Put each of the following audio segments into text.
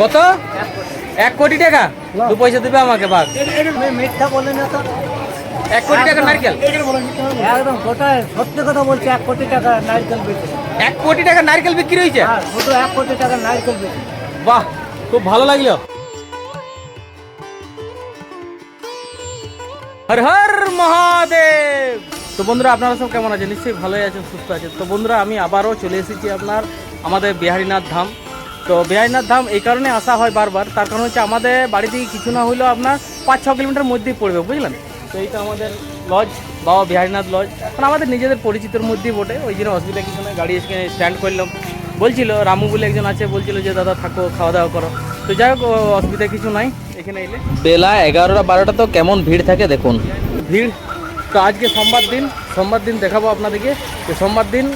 কত? এক কোটি টাকা? দু পয়সা দিবে আমাকে বাঘ। মিথ্যা বলে না তো এক কোটি টাকা নারকেল? একদম গোটায় সত্যি কথা বলছি এক কোটি টাকা নারকেল বেচে এক কোটি টাকা নারকেল বিক্রি হয়েছে? হ্যাঁ শুধু এক কোটি টাকা নারকেল বেচে বাহ খুব ভালো লাগল। হর হর মহাদেব। তো বন্ধুরা আপনারা সব কেমন আছেন? নিশ্চয়ই ভালোই আছেন সুস্থ আছেন। তো বন্ধুরা আমি আবারও চলে এসেছি আপনার আমাদের বিহারীনাথ ধাম। তো বিহারীনাথ ধাম এই কারণে আসা হয় বারবার। তার কারণ হচ্ছে আমাদের বাড়ি থেকে কিছু না হলেও আপনার পাঁচ ছ কিলোমিটার মধ্যেই পড়বে বুঝলেন? তো এইটা আমাদের লজ বাবা বিহারীনাথ লজ মানে আমাদের নিজেদের পরিচিতর মধ্যেই বটে। ওই জন্য অসুবিধা কিছু নয় গাড়ি এসে স্ট্যান্ড করলাম। বলছিল রামু বলে একজন আছে বলছিল যে দাদা থাকো খাওয়া দাওয়া করো। তো যাই হোক অসুবিধা কিছু নাই। এখানে এলে। বেলা এগারোটা বারোটা তো কেমন ভিড় থাকে দেখুন। ভিড়? তো আজকে সোমবার দিন সোমবার দিন দেখাবো আপনাদেরকে। যে সোমবার দিন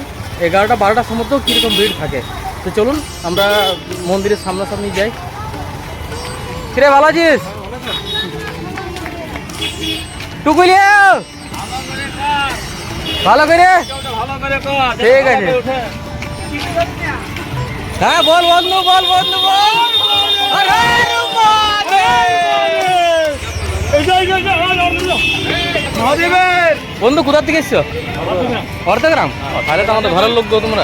এগারোটা বারোটার সময় তো কীরকম ভিড় থাকে। তো চলুন আমরা মন্দিরের সামনাসামনি যাই। কিরে ভালো আছিস ভালো করে? ঠিক আছে। হ্যাঁ বল বন্ধু বল বন্ধু বল! বন্ধু কোথা থেকে এসছো? ও, তাহলে তো আমাদের ঘরের লোক গো তোমরা।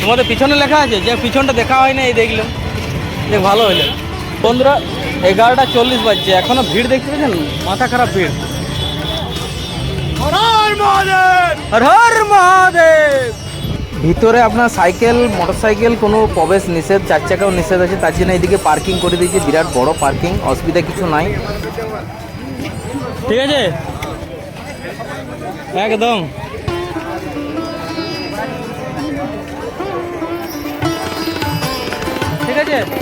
তোমাদের পিছনে লেখা আছে যে পিছনটা দেখা হয় না এই দেখলাম। যে ভালো হইল বন্ধুরা এগারোটা চল্লিশ বাজছে এখনও ভিড় দেখতে পেয়েছেন? মাথা খারাপ ভিড়। ভিতরে আপনার সাইকেল মোটরসাইকেল কোনো প্রবেশ নিষেধ চার চাকাও নিষেধ আছে তার জন্য এইদিকে পার্কিং করে দিয়েছে বিরাট বড় পার্কিং অসুবিধা কিছু নাই। ঠিক আছে? একদম। আছে?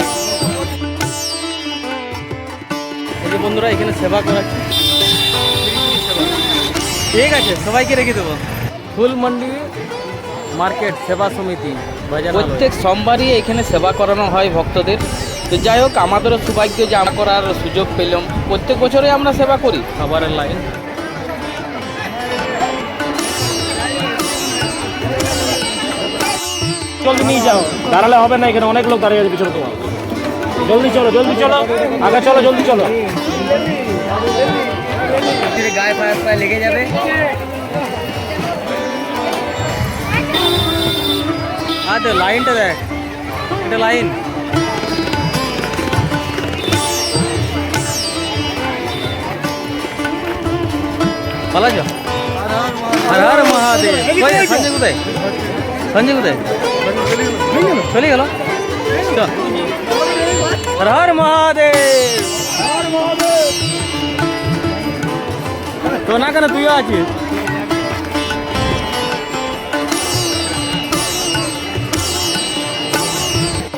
এই যে বন্ধুরা এখানে সেবা করাচ্ছে। ঠিক আছে সবাইকে রেখে দেবো। ফুল মন্ডি মার্কেট সেবা সমিতি প্রত্যেক সোমবারই এখানে সেবা করানো হয় ভক্তদের। তো যাই হোক আমাদেরও সৌভাগ্য যে আমরা করার সুযোগ পেলাম। প্রত্যেক বছরে আমরা সেবা করি। খাবারের লাইন জলদি নিয়ে যাও। দাঁড়ালে হবে না, এখানে অনেক লোক দাঁড়িয়ে আছে পিছনে তোমার। জলদি চলো জলদি চলো। আগে চলো, জলদি চলো। গায়ে লেগে যাবে। হ্যাঁ তো লাইনটা দেখ এটা লাইন। ভালো আছো হর হর মহাদেব। সঞ্জয় কোথায়? সঞ্জয় কোথায়? চলে গেল। হর হর মহাদেব। তো না কেন তুইও আছিস?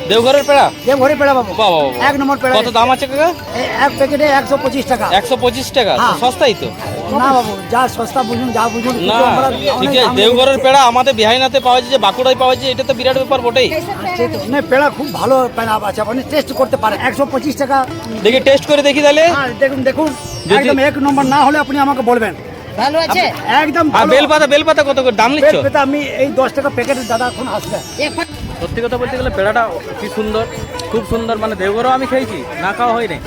দেওঘরের পেড়া? ভরে পেড়া বাবু। বাবা বাবা এক নম্বর পেড়া কত দাম আছে কাকা? এক প্যাকেটে একশো পঁচিশ টাকা। একশো পঁচিশ টাকা? হ্যাঁ। সস্তাই তো। না বাবু যা সস্তা বুঝুন যা বুঝুন না ঠিক আছে দেওঘরের পেড়া আমাদের বিহাইনাতে পাওয়া যায় যে বাঁকুড়ায় পাওয়া যায় এটা তো বিরাট ব্যাপার বটেই। না, পেড়া খুব ভালো পেড়া আছে আপনি টেস্ট করতে পারেন একশো পঁচিশ টাকা। দেখি টেস্ট করে দেখি তাহলে। হ্যাঁ, দেখুন দেখুন একদম এক নম্বর না হলে আপনি আমাকে বলবেন। ভালো আছে? একদম বেলপাতা বেলপাতা কত করে? দাম নিচ্ছ? পেট পেতে আমি এই দশ টাকা প্যাকেটের দাদা এখন আসবে। সত্যি কথা বলতে গেলে পেড়াটা কি সুন্দর খুব সুন্দর মানে দেওঘরও আমি খেয়েছি না খাওয়া হয়নি।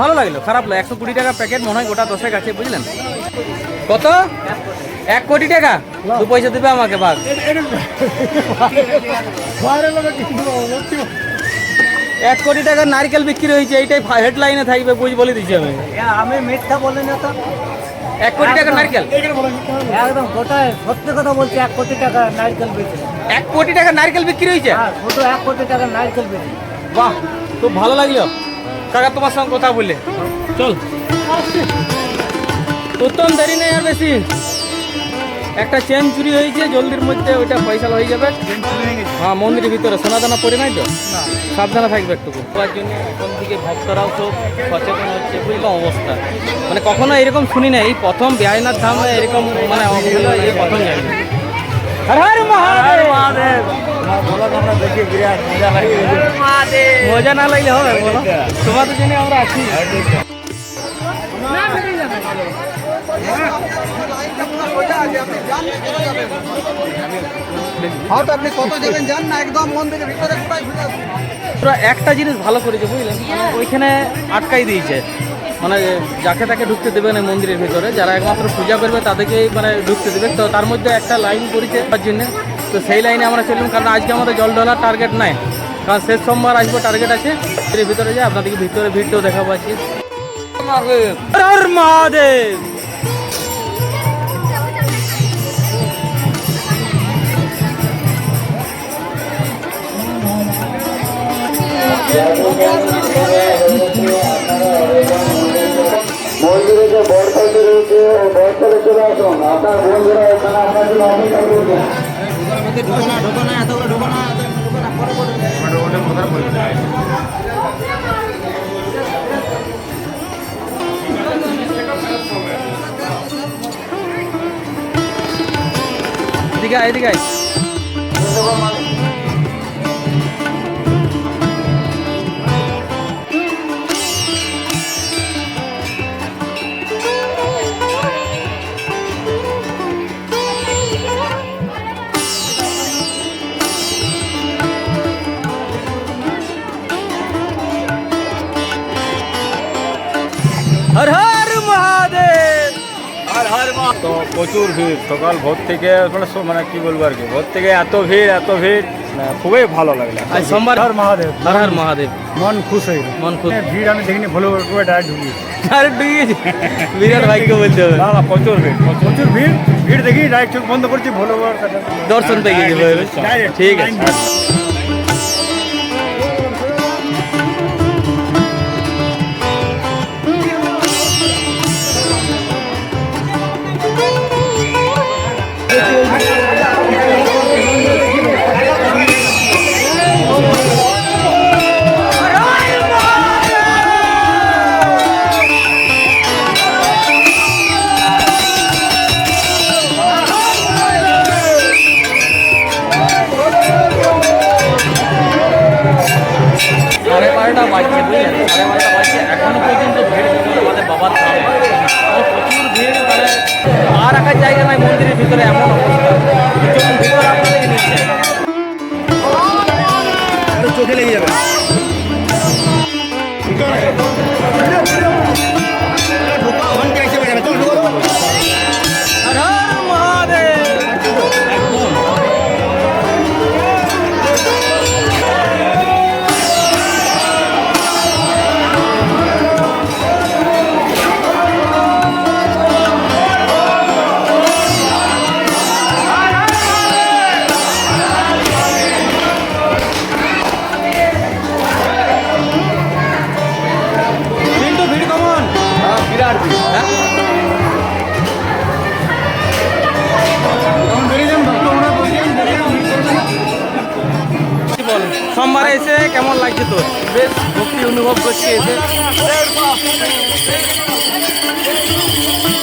ভালো লাগল খারাপ লাগল একশো কুড়ি টাকা প্যাকেট মনে হয় গোটা দশেক আছে বুঝলেন? কত? এক কোটি টাকা? দু পয়সা দেবে আমাকে বাঘ। এক কোটি টাকার নারকেল বিক্রি হয়েছে এইটাই হেডলাইনে থাকবে বুঝ বলে দিচ্ছি আমি। আমি মিথ্যা বলি না তো। এক কোটি টাকার নারকেল? একদম গোটায় সত্যি কথা বলছি এক কোটি টাকা নারকেল বেচে এক কোটি টাকার নারকেল বিক্রি হয়েছে? হ্যাঁ এক কোটি টাকা নারকেল বেচে বাহ খুব ভালো লাগল। কাকা তোমার সঙ্গে কথা বললে চল। উত্তম দেরি নেই আর বেশি। একটা চেন চুরি হয়েছে জলদির মধ্যে ওইটা পয়সা হয়ে যাবে। হ্যাঁ মন্দিরের ভিতরে সোনাদানা পরে নাই তো? সাবধানে থাকবে একটু তার জন্য এখন থেকে ভক্তরাও সব সচেতন হচ্ছে বুঝলাম অবস্থা। মানে কখনো এরকম শুনি না এই প্রথম বেআইনাথ ধামে এরকম মানে এই প্রথম যাই মজা না লাগলে হবে বলো। তোমাদের জন্য আমরা আছি। হয়তো আপনি কত যাবেন যান না একদম মন্দিরের ভিতরে ওরা একটা জিনিস ভালো করেছে বুঝলেন? মানে ওইখানে আটকাই দিয়েছে। মানে যাকে তাকে ঢুকতে দেবে না মন্দিরের ভিতরে যারা একমাত্র পূজা করবে তাদেরকেই মানে ঢুকতে দেবে। তো তার মধ্যে একটা লাইন করেছে তার জন্য। তো সেই লাইনে আমরা চললাম কারণ আজকে আমাদের জল ঢালার টার্গেট নাই। কারণ শেষ সোমবার আসব টার্গেট আছে। এর ভিতরে যাই আপনাদেরকে ভিতরে ভিড়টাও দেখাবো হর মহাদেব মন্দিরে যে বরসাইতে রয়েছে ও বরসালে চলে আসুন। আপনার বন্ধুরা এখানে আপনার জন্য অপেক্ষা করছে। এদিকে আয়, এদিকে আয়। প্রচুর ভিড় সকাল ভোর থেকে মানে মানে কি বলব আর কি ভোর থেকে এত ভিড় এত ভিড় মানে খুবই ভালো লাগল। আজ সোমবার? হর মহাদেব হর হর মহাদেব। মন খুশ হয়ে মন খুব ভিড় আমি দেখিনি ভুলে করে ডাইরেক্ট ঢুকি আরে ডুবিয়েছে বিরাট ভাগ্য বলতে হবে। না না প্রচুর ভিড় প্রচুর ভিড়? ভিড় দেখি ডাইরেক্ট চোখ বন্ধ করছি ভুলে দর্শন পেয়ে গেছে ঠিক আছে। বারোটা বাজছে বুঝলেন সাড়ে বারোটা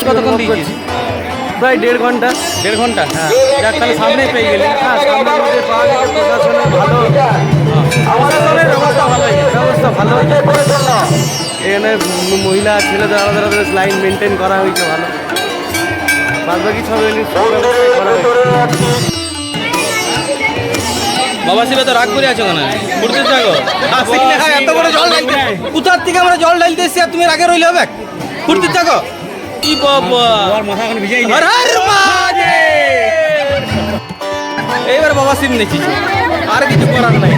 কতক্ষণ দিয়েছিস? প্রায় দেড় ঘণ্টা। দেড় ঘণ্টা। হ্যাঁ। যাক তাহলে সামনেই পেয়ে গেলি। হ্যাঁ সামনে মধ্যে পাওয়া গেছে প্রশাসনের ভালো। প্রশাসনের ব্যবস্থা ভালো ব্যবস্থা ভালো। এখানে মহিলা ছেলেদের আলাদা আলাদা লাইন মেনটেন করা হয়েছে ভালো। বাদ বাকি সব। বাবা শিবে তো রাগ করে আছো কেন? ঘুরতে থাকো এত বড় জল ঢালতে কোথার থেকে আমরা জল ঢালতে এসেছি আর তুমি রাগে রইলে হবে? ঘুরতে থাকো কি বাবা। মাথা এখন ভিজাই হর হর মহাদেব এইবার বাবা শিব নেচেছে আর কিছু করার নাই।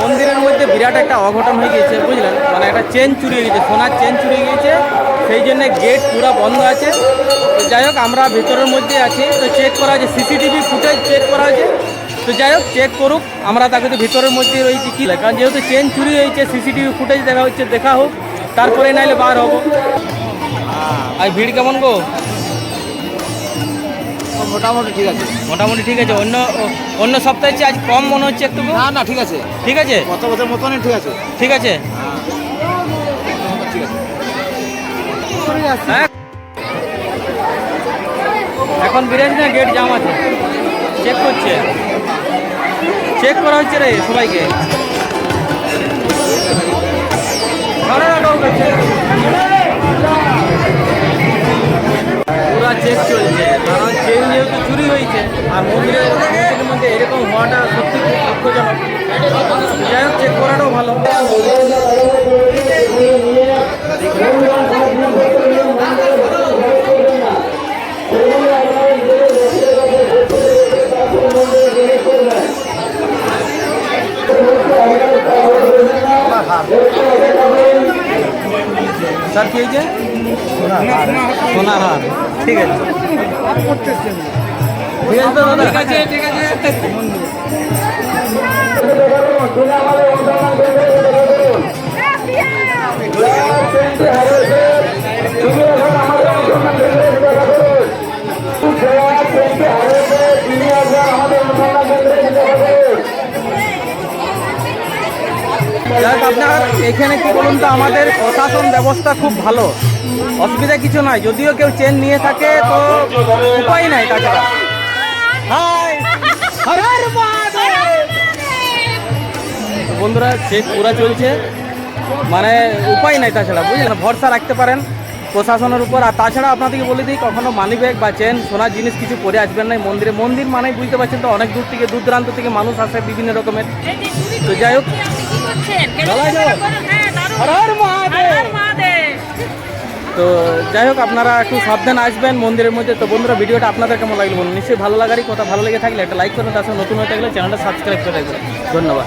মন্দিরের মধ্যে বিরাট একটা অঘটন হয়ে গেছে বুঝলেন মানে একটা চেন চুরি হয়ে গেছে সোনার চেন চুরি হয়ে গেছে সেই জন্য গেট পুরো বন্ধ আছে। যাই হোক আমরা ভেতরের মধ্যে আছি। তো চেক করা হয়েছে সিসিটিভি ফুটেজ চেক করা হয়েছে তো যাই হোক চেক করুক। আমরা তাকে তো ভিতরের মধ্যে রয়েছি কি কারণ যেহেতু চেন চুরি হয়েছে সিসিটিভি ফুটেজ দেখা হচ্ছে দেখা হোক। তারপরে নাইলে বার হব। আর ভিড় কেমন গো? মোটামুটি ঠিক আছে। মোটামুটি ঠিক আছে। অন্য অন্য সপ্তাহে চেয়ে আজ কম মনে হচ্ছে একটু না না ঠিক আছে। ঠিক আছে? কত বছর মতনই ঠিক আছে। ঠিক আছে? হ্যাঁ। এখন বিরাজ না গেট জাম আছে। চেক করছে। চেক করা হচ্ছে রে সবাইকে। পুরা চেক চলছে। কারণ চেন যেহেতু চুরি হয়েছে, আর মন্দিরের মন্দিরের মধ্যে এরকম হওয়াটা সত্যি খুব দুঃখজনক। যাই হোক চেক করাটাও ভালো। ঠিক আছে ঠিক আছে। যাই আপনার এখানে কি বলুন তো, আমাদের প্রশাসন ব্যবস্থা খুব ভালো। অসুবিধা কিছু নাই, যদিও কেউ চেন নিয়ে থাকে, তো উপায় নাই তাছাড়া বন্ধুরা চেক পুরা চলছে। মানে উপায় নাই তাছাড়া, বুঝলেন? ভরসা রাখতে পারেন। প্রশাসনের উপর। আর তাছাড়া আপনাদেরকে বলে দিই কখনো মানি ব্যাগ বা চেন সোনার জিনিস কিছু পরে আসবেন না মন্দিরে। মন্দির মানে বুঝতে পারছেন তো অনেক দূর থেকে দূর দূরান্ত থেকে মানুষ আসে বিভিন্ন রকমের। তো যাই হোক! তো যাই হোক আপনারা একটু সাবধান আসবেন মন্দিরের মধ্যে। তো বন্ধুরা ভিডিওটা আপনাদের কেমন লাগল বলুন? নিশ্চয়ই ভালো লাগারই কথা। ভালো লেগে থাকলে একটা লাইক করবেন তার সঙ্গে নতুন হয়ে থাকলে চ্যানেলটা সাবস্ক্রাইব করে রাখবেন। ধন্যবাদ।